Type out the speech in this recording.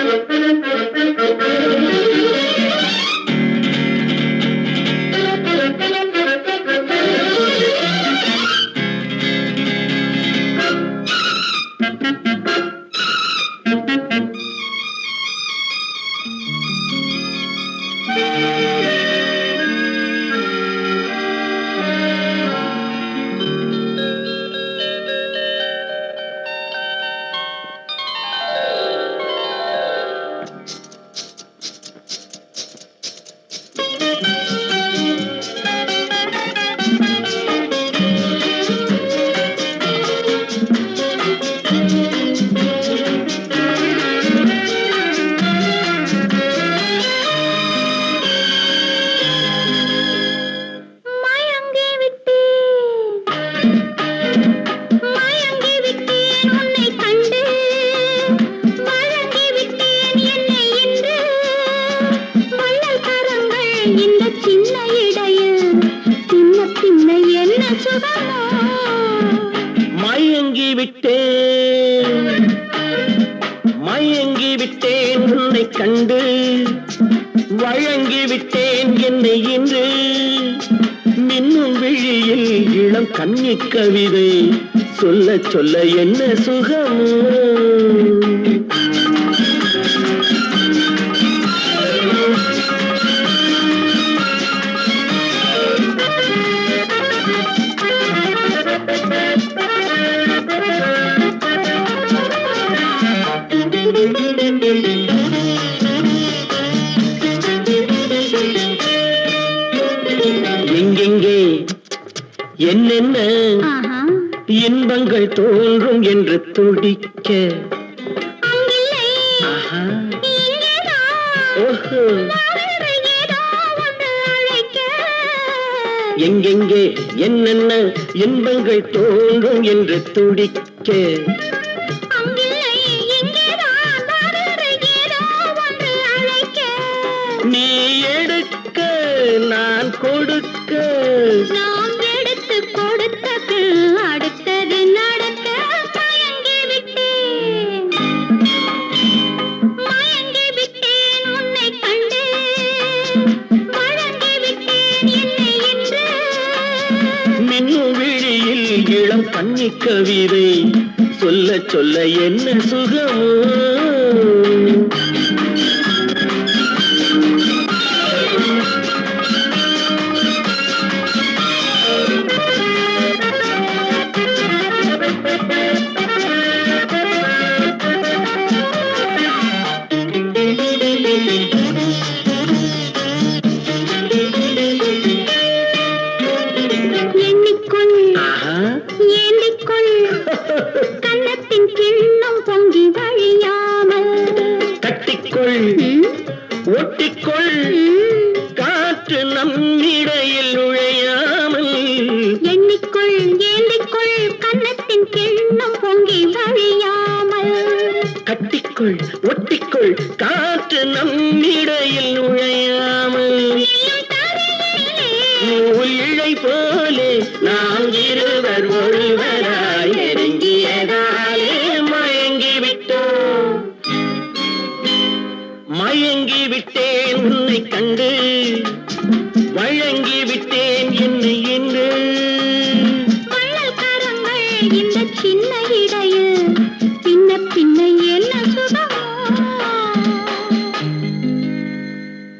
Thank you. மயங்கி மயங்கி விட்டேன் மயங்கி விட்டேன் உன்னை கண்டு. வழங்கி விட்டேன் என்னை இன்று. மின்னும் விழியில் இளம் கண்ணி கவிதை. சொல்ல சொல்ல என்ன சுகமோ? என்னென்ன? இன்பங்கள் தோன்றும் என்று துடிக்க. எங்கெங்கே என்னென்ன இன்பங்கள் தோன்றும் என்று துடிக்க. நீ எடுக்க நான் கொடுக்க. இளம் கன்னி சொல்ல சொல்ல என்ன சுகமோ? கன்னத்தின் கிண்ணம் பொங்கி வழியாமல். கட்டிக்கொள். ஒட்டிக்கொள். காற்று நம்மிடையில் நுழையாமல். எண்ணிக்கொள் ஏந்திக்கொள் கன்னத்தின் கிண்ணம் பொங்கி வழியாமல். கட்டிக்கொள் ஒட்டிக்கொள். காற்று நம்மிடையில் நுழையாமல். நூல் இழை போலே நாம் இருவர் ஒருவராய் होंगे